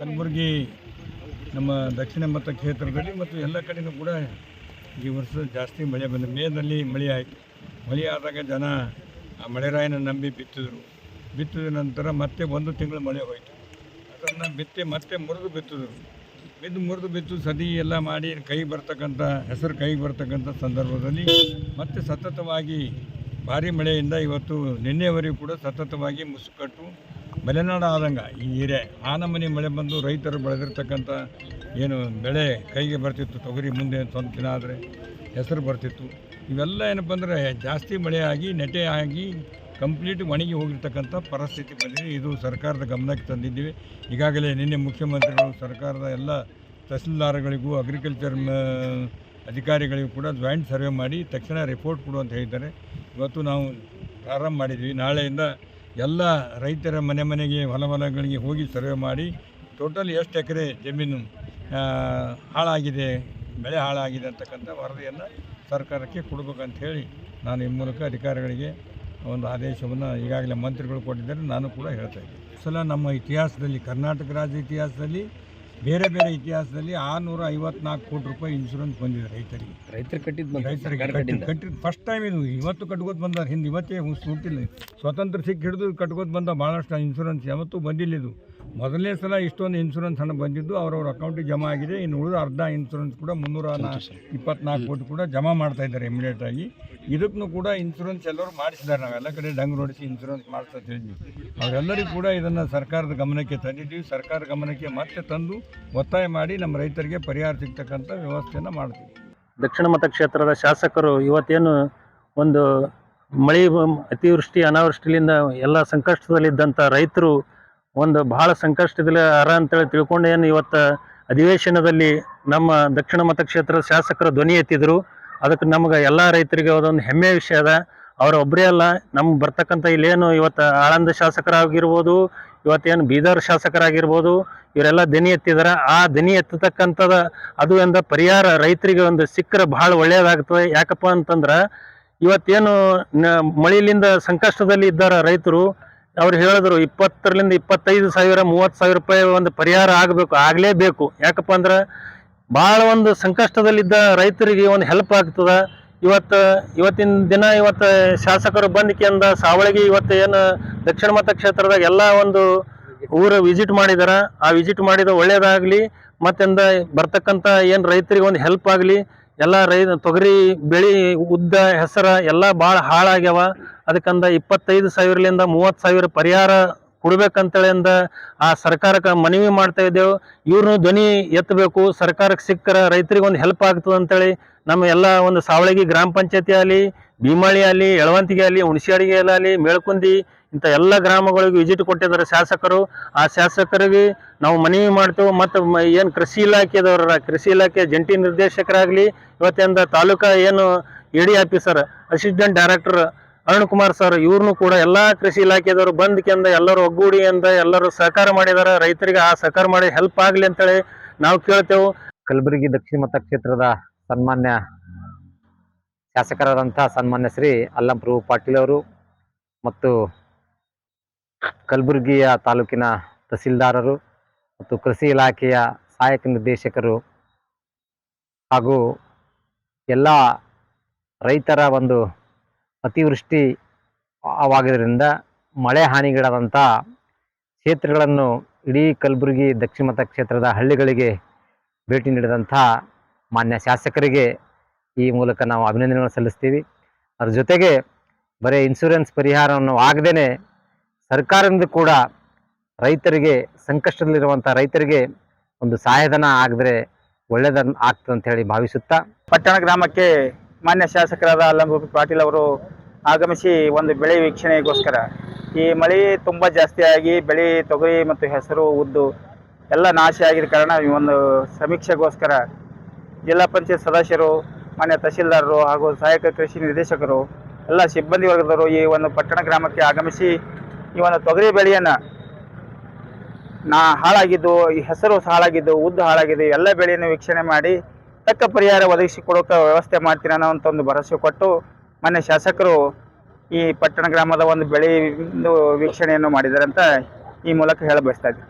ಕಲಬುರಗಿ ನಮ್ಮ ದಕ್ಷಿಣ ಮತ ಕ್ಷೇತ್ರದಲ್ಲಿ ಮತ್ತು ಎಲ್ಲ ಕಡೆಯೂ ಕೂಡ ಈ ವರ್ಷ ಜಾಸ್ತಿ ಮಳೆ ಬಂದ ಮೇನಲ್ಲಿ ಮಳೆ ಆಯಿತು. ಮಳೆ ಆದಾಗ ಜನ ಆ ಮಳೆರಾಯನ ನಂಬಿ ಬಿತ್ತಿದ್ರು. ಬಿತ್ತಿದ ನಂತರ ಮತ್ತೆ ಒಂದು ತಿಂಗಳು ಮಳೆ ಹೋಯಿತು. ಅದನ್ನು ಬಿತ್ತಿ ಮತ್ತೆ ಮುರಿದು ಬಿತ್ತಿದ್ರು. ಬಿದ್ದು ಮುರಿದು ಬಿತ್ತು ಸದಿ ಎಲ್ಲ ಮಾಡಿ ಕೈ ಬರ್ತಕ್ಕಂಥ, ಹೆಸರು ಕೈಗೆ ಬರ್ತಕ್ಕಂಥ ಸಂದರ್ಭದಲ್ಲಿ ಮತ್ತೆ ಸತತವಾಗಿ ಭಾರಿ ಮಳೆಯಿಂದ ಇವತ್ತು ನಿನ್ನೆವರೆಗೂ ಕೂಡ ಸತತವಾಗಿ ಮುಸುಕಟ್ಟು ಮಲೆನಾಡು ಆದಂಗೆ ಈ ಹಿರೆ ಆ ಮಳೆ ಬಂದು ರೈತರು ಬೆಳೆದಿರ್ತಕ್ಕಂಥ ಏನು ಬೆಳೆ ಕೈಗೆ ಬರ್ತಿತ್ತು, ತೊಗರಿ ಮುಂದೆ ಒಂದು ದಿನ ಆದರೆ ಹೆಸರು ಬರ್ತಿತ್ತು. ಇವೆಲ್ಲ ಏನಪ್ಪ ಅಂದರೆ ಜಾಸ್ತಿ ಮಳೆ ಆಗಿ ನೆಟೆ ಆಗಿ ಕಂಪ್ಲೀಟ್ ಒಣಗಿ ಹೋಗಿರ್ತಕ್ಕಂಥ ಪರಿಸ್ಥಿತಿ ಬಂದಿದೆ. ಇದು ಸರ್ಕಾರದ ಗಮನಕ್ಕೆ ತಂದಿದ್ದೀವಿ. ಈಗಾಗಲೇ ನಿನ್ನೆ ಮುಖ್ಯಮಂತ್ರಿಗಳು ಸರ್ಕಾರದ ಎಲ್ಲ ತಹಸೀಲ್ದಾರ್ಗಳಿಗೂ ಅಗ್ರಿಕಲ್ಚರ್ ಅಧಿಕಾರಿಗಳಿಗೂ ಕೂಡ ಜಾಯಿಂಟ್ ಸರ್ವೆ ಮಾಡಿ ತಕ್ಷಣ ರಿಪೋರ್ಟ್ ಕೊಡು ಅಂತ ಹೇಳಿದ್ದಾರೆ. ಇವತ್ತು ನಾವು ಪ್ರಾರಂಭ ಮಾಡಿದ್ವಿ. ನಾಳೆಯಿಂದ ಎಲ್ಲ ರೈತರ ಮನೆ ಮನೆಗೆ, ಹೊಲ ಹೊಲಗಳಿಗೆ ಹೋಗಿ ಸರ್ವೆ ಮಾಡಿ ಟೋಟಲ್ ಎಷ್ಟು ಎಕರೆ ಜಮೀನು ಹಾಳಾಗಿದೆ, ಬೆಳೆ ಹಾಳಾಗಿದೆ ಅಂತಕ್ಕಂಥ ವರದಿಯನ್ನು ಸರ್ಕಾರಕ್ಕೆ ಕೊಡಬೇಕಂತ ಹೇಳಿ ನಾನು ಈ ಮೂಲಕ ಅಧಿಕಾರಿಗಳಿಗೆ ಒಂದು ಆದೇಶವನ್ನು ಈಗಾಗಲೇ ಮಂತ್ರಿಗಳು ಕೊಟ್ಟಿದ್ದಾರೆ, ನಾನು ಕೂಡ ಹೇಳ್ತಾ ಇದ್ದೀನಿ. ಸಲ ನಮ್ಮ ಇತಿಹಾಸದಲ್ಲಿ, ಕರ್ನಾಟಕ ರಾಜ್ಯ ಇತಿಹಾಸದಲ್ಲಿ ಬೇರೆ ಬೇರೆ ಇತಿಹಾಸದಲ್ಲಿ ಆರುನೂರ ಐವತ್ನಾಲ್ಕು ಕೋಟಿ ರೂಪಾಯಿ ಇನ್ಶೂರೆನ್ಸ್ ಬಂದಿದೆ ರೈತರಿಗೆ. ರೈತರು ಕಟ್ಟಿದ್ದು ರೈತರಿಗೆ ಕಟ್ಟಿದ್ದು ಕಟ್ಟಿದ ಫಸ್ಟ್ ಟೈಮ್ ಇದು. ಇವತ್ತು ಕಟ್ಕೋದು ಬಂದಾರೆ. ಹಿಂದೆ ಇವತ್ತೇ ಹುಟ್ಟಿಲ್ಲ. ಸ್ವತಂತ್ರ ಸಿಕ್ಕಿ ಹಿಡಿದು ಕಟ್ಕೋದು ಬಂದ ಭಾಳಷ್ಟು ಇನ್ಶೂರೆನ್ಸ್ ಯಾವತ್ತೂ ಬಂದಿಲ್ಲ ಇದು. ಮೊದಲನೇ ಸಲ ಇಷ್ಟೊಂದು ಇನ್ಶೂರೆನ್ಸ್ ಹಣ ಬಂದಿದ್ದು ಅವರವ್ರ ಅಕೌಂಟಿಗೆ ಜಮಾ ಆಗಿದೆ. ಇನ್ನು ಉಳಿದ ಅರ್ಧ ಇನ್ಶೂರೆನ್ಸ್ ಕೂಡ ಮುನ್ನೂರ ಇಪ್ಪತ್ನಾಲ್ಕು ಕೋಟಿ ಕೂಡ ಜಮಾ ಮಾಡ್ತಾ ಇದ್ದಾರೆ ಇಮಿಡಿಯೇಟ್ ಆಗಿ. ಇದಕ್ಕೂ ಕೂಡ ಇನ್ಶೂರೆನ್ಸ್ ಎಲ್ಲರೂ ಮಾಡಿಸಿದ್ದಾರೆ. ನಾವೆಲ್ಲ ಕಡೆ ಡಂಗ್ ನೋಡಿಸಿ ಇನ್ಶೂರೆನ್ಸ್ ಮಾಡ್ತಾ ಹೇಳಿದ್ವಿ ಅವರೆಲ್ಲರಿಗೂ ಕೂಡ ಇದನ್ನು ಸರ್ಕಾರದ ಗಮನಕ್ಕೆ ತಂದಿದ್ದೀವಿ. ಸರ್ಕಾರ ಗಮನಕ್ಕೆ ಮತ್ತೆ ತಂದು ಒತ್ತಾಯ ಮಾಡಿ ನಮ್ಮ ರೈತರಿಗೆ ಪರಿಹಾರ ಸಿಗ್ತಕ್ಕಂಥ ವ್ಯವಸ್ಥೆಯನ್ನು ಮಾಡ್ತೀವಿ. ದಕ್ಷಿಣ ಮತಕ್ಷೇತ್ರದ ಶಾಸಕರು ಇವತ್ತೇನು ಒಂದು ಮಳೆ ಅತಿವೃಷ್ಟಿ ಅನಾವೃಷ್ಟಿಯಿಂದ ಎಲ್ಲ ಸಂಕಷ್ಟದಲ್ಲಿದ್ದಂಥ ರೈತರು ಒಂದು ಬಹಳ ಸಂಕಷ್ಟದಲ್ಲಿ ಅರ ಅಂತೇಳಿ ತಿಳ್ಕೊಂಡು ಏನು ಇವತ್ತು ಅಧಿವೇಶನದಲ್ಲಿ ನಮ್ಮ ದಕ್ಷಿಣ ಮತಕ್ಷೇತ್ರದ ಶಾಸಕರ ಧ್ವನಿ ಎತ್ತಿದ್ರು. ಅದಕ್ಕೆ ನಮ್ಗೆ ಎಲ್ಲ ರೈತರಿಗೆ ಅದೊಂದು ಹೆಮ್ಮೆಯ ವಿಷಯ ಅದ. ಅವ್ರ ಒಬ್ಬರೇ ಅಲ್ಲ ನಮ್ಗೆ ಬರ್ತಕ್ಕಂಥ ಇಲ್ಲೇನು ಇವತ್ತು ಆಳಂದ ಶಾಸಕರಾಗಿರ್ಬೋದು, ಇವತ್ತೇನು ಬೀದರ್ ಶಾಸಕರಾಗಿರ್ಬೋದು, ಇವರೆಲ್ಲ ದನಿ ಎತ್ತಿದ್ದಾರೆ ಆ ದನಿ ಎತ್ತತಕ್ಕಂಥದ ಅದು ಎಂದ ಪರಿಹಾರ ರೈತರಿಗೆ ಒಂದು ಸಿಕ್ಕರೆ ಭಾಳ ಒಳ್ಳೆಯದಾಗ್ತದೆ ಯಾಕಪ್ಪ ಅಂತಂದ್ರೆ ಇವತ್ತೇನು ಮಳೆಯಿಂದ ಸಂಕಷ್ಟದಲ್ಲಿ ಇದ್ದಾರೆ ರೈತರು ಅವ್ರು ಹೇಳಿದ್ರು ಇಪ್ಪತ್ತರಿಂದ ಇಪ್ಪತ್ತೈದು ಸಾವಿರ, ಮೂವತ್ತು ಸಾವಿರ ರೂಪಾಯಿ ಒಂದು ಪರಿಹಾರ ಆಗಬೇಕು, ಆಗಲೇಬೇಕು. ಯಾಕಪ್ಪ ಅಂದ್ರೆ ಭಾಳ ಒಂದು ಸಂಕಷ್ಟದಲ್ಲಿದ್ದ ರೈತರಿಗೆ ಒಂದು ಹೆಲ್ಪ್ ಆಗ್ತದ. ಇವತ್ತು, ಇವತ್ತಿನ ದಿನ ಇವತ್ತು ಶಾಸಕರು ಬಂದ್ಕೆಂದ ಸಾವಳಿಗೆ ಇವತ್ತು ಏನು ದಕ್ಷಿಣ ಮತಕ್ಷೇತ್ರದಾಗ ಎಲ್ಲ ಒಂದು ಊರು ವಿಸಿಟ್ ಮಾಡಿದಾರೆ. ಆ ವಿಸಿಟ್ ಮಾಡಿದ ಒಳ್ಳೇದಾಗಲಿ, ಮತ್ತಿಂದ ಬರ್ತಕ್ಕಂಥ ಏನು ರೈತರಿಗೆ ಒಂದು ಹೆಲ್ಪ್ ಆಗಲಿ ಎಲ್ಲ ರೈ ತೊಗರಿ, ಬೆಳೆ, ಉದ್ದ, ಹೆಸರ ಎಲ್ಲ ಭಾಳ ಹಾಳಾಗ್ಯಾವ. ಅದಕ್ಕಂದ ಇಪ್ಪತ್ತೈದು ಸಾವಿರಲಿಂದ ಮೂವತ್ತು ಸಾವಿರ ಪರಿಹಾರ ಕೊಡ್ಬೇಕಂತೇಳಿ ಅಂದ ಆ ಸರ್ಕಾರಕ್ಕೆ ಮನವಿ ಮಾಡ್ತಾ ಇದ್ದೇವೆ. ಇವ್ರನ್ನೂ ಧ್ವನಿ ಎತ್ತಬೇಕು. ಸರ್ಕಾರಕ್ಕೆ ಸಿಕ್ಕರ ರೈತರಿಗೆ ಒಂದು ಹೆಲ್ಪ್ ಆಗ್ತದೆ ಅಂತೇಳಿ ನಮ್ಮ ಎಲ್ಲ ಒಂದು ಸಾವಳಗಿ ಗ್ರಾಮ ಪಂಚಾಯತಿ ಆಗಲಿ ಭೀಮಾಳಿ ಆಗಲಿ ಯಳವಂತಿಗೆ ಆಗಲಿ ಹುಣಸಿಯಾಡಿಗೆ ಆಗಲಿ ಮೇಳ್ಕುಂದಿ ಇಂಥ ಎಲ್ಲ ಗ್ರಾಮಗಳಿಗೆ ವಿಸಿಟ್ ಕೊಟ್ಟಿದ್ದಾರೆ ಶಾಸಕರು. ಆ ಶಾಸಕರಿಗೆ ನಾವು ಮನವಿ ಮಾಡ್ತೇವೆ. ಮತ್ತು ಏನು ಕೃಷಿ ಇಲಾಖೆದವರ, ಕೃಷಿ ಇಲಾಖೆ ಜಂಟಿ ನಿರ್ದೇಶಕರಾಗಲಿ, ಇವತ್ತಿಂದ ತಾಲೂಕಾ ಏನು A D officer, assistant director Arun Kumar sir, ಇವ್ರನ್ನೂ ಕೂಡ ಎಲ್ಲ ಕೃಷಿ ಇಲಾಖೆದವರು ಬಂದ್ಕೆಂದ ಎಲ್ಲರೂ ಒಗ್ಗೂಡಿ ಅಂತ ಎಲ್ಲರೂ ಸಹಕಾರ ಮಾಡಿದ್ದಾರೆ. ರೈತರಿಗೆ ಆ ಸಹಕಾರ ಮಾಡಿ ಹೆಲ್ಪ್ ಆಗಲಿ ಅಂತೇಳಿ ನಾವು ಕೇಳ್ತೇವೆ. ಕಲಬುರಗಿ ದಕ್ಷಿಣ ಮತಕ್ಷೇತ್ರದ ಸನ್ಮಾನ್ಯ ಶಾಸಕರಾದಂಥ ಸನ್ಮಾನ್ಯ ಶ್ರೀ ಅಲ್ಲಂಪ್ರಭು ಪಾಟೀಲ್ ಅವರು ಮತ್ತು ಕಲಬುರಗಿಯ ತಾಲೂಕಿನ ತಹಸೀಲ್ದಾರರು ಮತ್ತು ಕೃಷಿ ಇಲಾಖೆಯ ಸಹಾಯಕ ನಿರ್ದೇಶಕರು ಹಾಗೂ ಎಲ್ಲ ರೈತರ ಒಂದು ಅತಿವೃಷ್ಟಿ ಆಗಿದ್ದರಿಂದ ಮಳೆ ಹಾನಿಗೀಡಾದಂಥ ಕ್ಷೇತ್ರಗಳನ್ನು ಇಡೀ ಕಲಬುರಗಿ ದಕ್ಷಿಣ ಮತಕ್ಷೇತ್ರದ ಹಳ್ಳಿಗಳಿಗೆ ಭೇಟಿ ನೀಡಿದಂಥ ಮಾನ್ಯ ಶಾಸಕರಿಗೆ ಈ ಮೂಲಕ ನಾವು ಅಭಿನಂದನೆಗಳನ್ನು ಸಲ್ಲಿಸ್ತೀವಿ. ಅದ್ರ ಜೊತೆಗೆ ಬರೀ ಇನ್ಶೂರೆನ್ಸ್ ಪರಿಹಾರವನ್ನು ಆಗದೇ ಸರ್ಕಾರದಿಂದ ಕೂಡ ರೈತರಿಗೆ, ಸಂಕಷ್ಟದಲ್ಲಿರುವಂಥ ರೈತರಿಗೆ ಒಂದು ಸಹಾಯಧನ ಆಗಿದ್ರೆ ಒಳ್ಳೆಯದ ಆಗ್ತದೆ ಅಂತ ಹೇಳಿ ಭಾವಿಸುತ್ತಾ. ಪಟ್ಟಣ ಗ್ರಾಮಕ್ಕೆ ಮಾನ್ಯ ಶಾಸಕರಾದ ಅಲ್ಲಂಬ ಪಾಟೀಲ್ ಅವರು ಆಗಮಿಸಿ ಒಂದು ಬೆಳೆ ವೀಕ್ಷಣೆಗೋಸ್ಕರ. ಈ ಮಳೆ ತುಂಬ ಜಾಸ್ತಿಯಾಗಿ ಬೆಳೆ ತೊಗರಿ ಮತ್ತು ಹೆಸರು, ಉದ್ದು ಎಲ್ಲ ನಾಶ ಆಗಿದ ಕಾರಣ ಈ ಒಂದು ಸಮೀಕ್ಷೆಗೋಸ್ಕರ ಜಿಲ್ಲಾ ಪಂಚಾಯತ್ ಸದಸ್ಯರು ಮಾನ್ಯ ತಹಶೀಲ್ದಾರರು ಹಾಗೂ ಸಹಾಯಕ ಕೃಷಿ ನಿರ್ದೇಶಕರು, ಎಲ್ಲ ಸಿಬ್ಬಂದಿ ವರ್ಗದವರು ಈ ಒಂದು ಪಟ್ಟಣ ಗ್ರಾಮಕ್ಕೆ ಆಗಮಿಸಿ ಈ ಒಂದು ತೊಗರಿ ಬೆಳೆಯನ್ನು ನಾ ಹಾಳಾಗಿದ್ದು, ಈ ಹೆಸರು ಹಾಳಾಗಿದ್ದು, ಉದ್ದ ಹಾಳಾಗಿದ್ದು ಎಲ್ಲ ಬೆಳೆಯನ್ನು ವೀಕ್ಷಣೆ ಮಾಡಿ ತಕ್ಕ ಪರಿಹಾರ ಒದಗಿಸಿಕೊಡೋಕೆ ವ್ಯವಸ್ಥೆ ಮಾಡ್ತೀನಿ ಅನ್ನೋ ಅಂತ ಒಂದು ಭರವಸೆ ಕೊಟ್ಟು ಮೊನ್ನೆ ಶಾಸಕರು ಈ ಪಟ್ಟಣ ಗ್ರಾಮದ ಒಂದು ಬೆಳೆ ವೀಕ್ಷಣೆಯನ್ನು ಮಾಡಿದ್ದಾರೆ ಅಂತ ಈ ಮೂಲಕ ಹೇಳ ಬಯಸ್ತಾ ಇದ್ದೀನಿ.